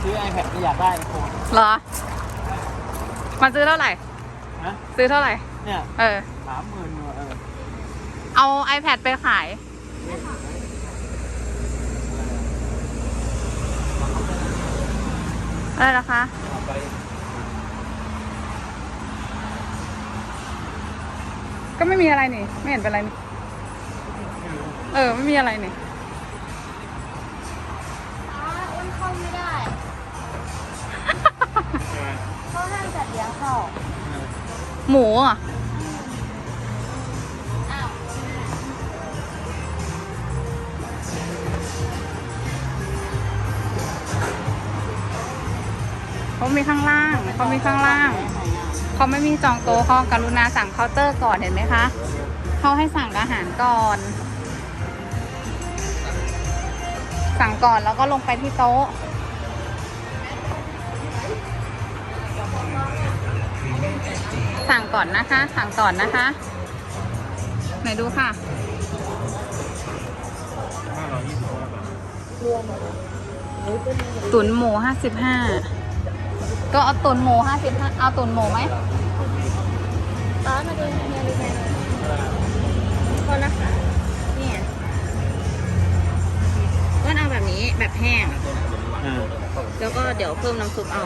ไม่อยากได้โอ้เหรอ มันซื้อเท่าไหร่ นะ ซื้อเท่าไหร่ เนี่ยเออ สามหมื่นเออเอา iPad ไปขาย อะไรนะคะ เอาไปก็ไม่มีอะไรนี่ ไม่เห็นเป็นไรนี่ เออ ไม่มีอะไรนี่ ห้ามจัดเลี้ยงเข้าหมูอะอ้าวเขามีข้างล่างเขามีข้างล่าง เขาไม่มีจองโต๊ะเขากรุณาสั่งเคาน์เตอร์ก่อนเห็นไหมคะ เขาให้สั่งอาหารก่อน สั่งก่อนแล้วก็ลงไปที่โต๊ะ สั่งก่อนนะคะ สั่งก่อนนะคะ ไหนดูค่ะตุ๋นหมูห้าสิบห้าก็เอาตุ๋นหมูห้าสิบห้าเอาตุ๋นหมูไหมป้ามาดูเฮียดูไหมคนนะคะเนี่ยก็เอาแบบนี้แบบแห้ง แล้วก็เดี๋ยวเพิ่มน้ำซุปเอา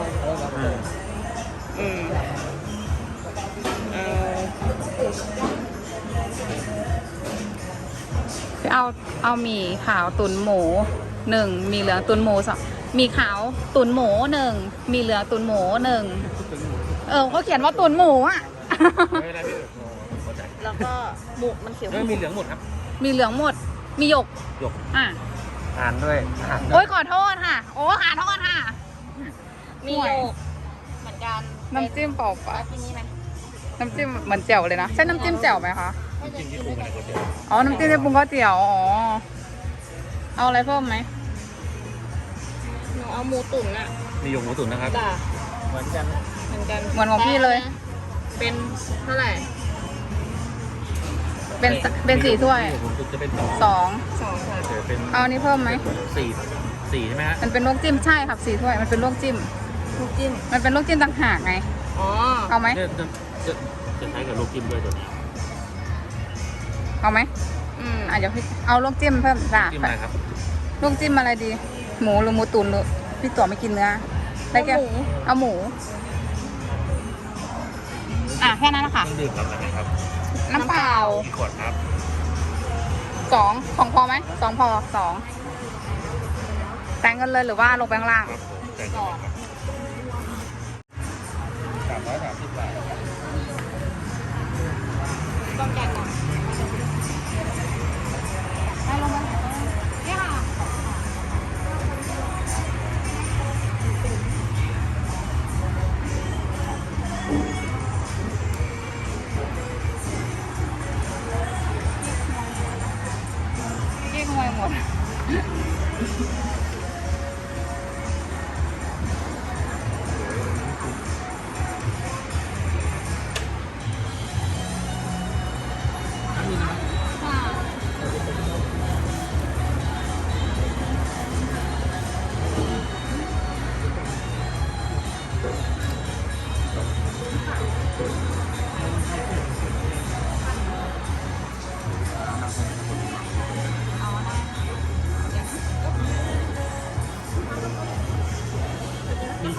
เอาเอาหมี่ขาวตุ๋นหมูหนึ่งหมีเหลืองตุ๋นหมูสองหมีขาวตุ๋นหมูหนึ่งหมีเหลืองตุ๋นหมูหนึ่งเออเขาเขียนว่าตุ๋นหมูอะไม่เป็นไรพี่เข้าใจแล้วก็หมูมันเขียวเออมีเหลืองหมดครับ มีเหลืองหมด มีหยกหยกอะอ่านด้วยอ่านด้โอ้วยยขอโทษค่ะ โอ้ขอโทษค่ะ มีโยกเหมือนกันน้ำจิ้มเปล่าปะเอาที่นี่ไหมน้ำจิ้มเหมือนแจ่วเลยนะ ใช่น้ำจิ้มแจ่วไหมคะ ถ้าจะกินด้วยกันอ๋อ น้ำจิ้มที่ปรุงข้าวเตี๋ยว อ๋อ เอาอะไรเพิ่มไหมหนูเอาหมูตุ๋นอะมีหยกหมูตุ๋นนะครับ จ้ะเหมือนกันเหมือนกันเหมือนของพี่เลย เป็นเท่าไหร่เป็นสเป็นสี่ถ้วยหยกหมูตุ๋นจะเป็นสองสองสองค่ะ เดี๋ยวเป็นเอาอันนี้เพิ่มไหม สี่สี่ใช่ไหมฮะมันเป็นลวกจิ้มใช่ครับสี่ถ้วย มันเป็นลวกจิ้ม ลูกจิ้มมันเป็นลวกจิ้มต่างหากไง อ๋อ เอาไหมจะจะจะจะใช้กับลูกจิ้มด้วยตัวนี้ เอาไหมอืมอะเดี๋ยวพี่เอาลวกจิ้มเพิ่มจ้ะจิ้มอะไรครับลวกจิ้มอะไรดี หมูหรือหมูตุ๋นหรือพี่ตั๋วไม่กินเนื้อได้แค่เอาหมูเอาหมู อะแค่นั้นนะคะเครื่องดื่มรับอะไรครับ น้ำเปล่ากี่ขวดครับสองสองพอไหมสองพอสองแต่งเงินเลยหรือว่าลงไปข้างล่างครับผมใจเย็นครับสามร้อยสามสิบบาท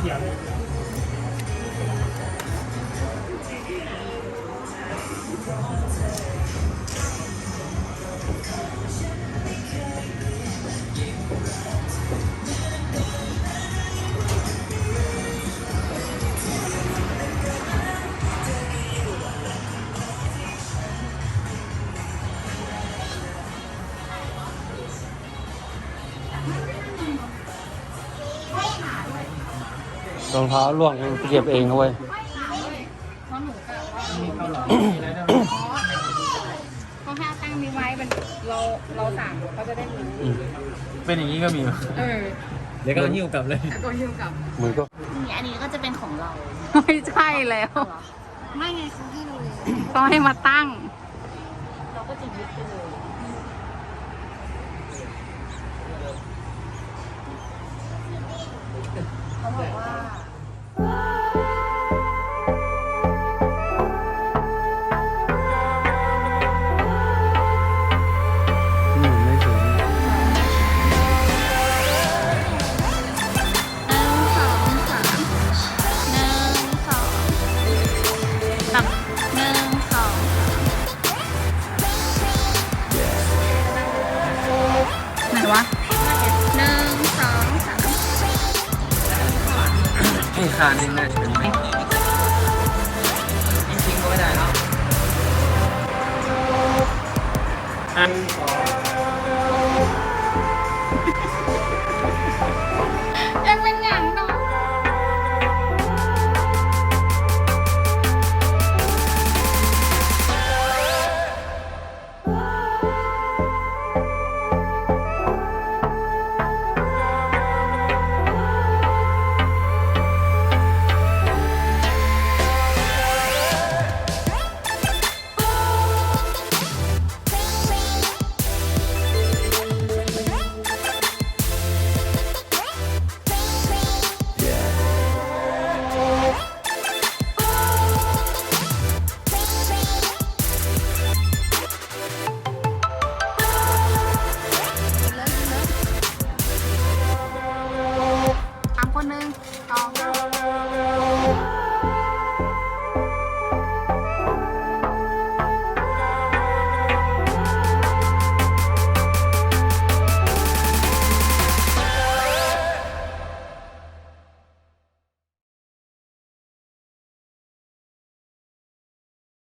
เขียง รองเท้าล่วงเก็บเองเอาไว้ยเขาให้เอาตั้งนี้ไว้เป็นเราเราสั่งเขาจะได้รู้เป็นอย่างนี้ก็มีเออเดี๋ยวก็หิ้วกลับเลยก็ยิ้มกลับมือก็นี่อันนี้ก็จะเป็นของเรา ไม่ใช่แล้ว ไม่ไงเขาให้เราเลยต้องให้มาตั้ง เราก็จะยึดไปเลยเขาบอกว่า ให้คานนึงน่าจะเป็นไหมจริงๆก็ไม่ได้แล้วอันสอง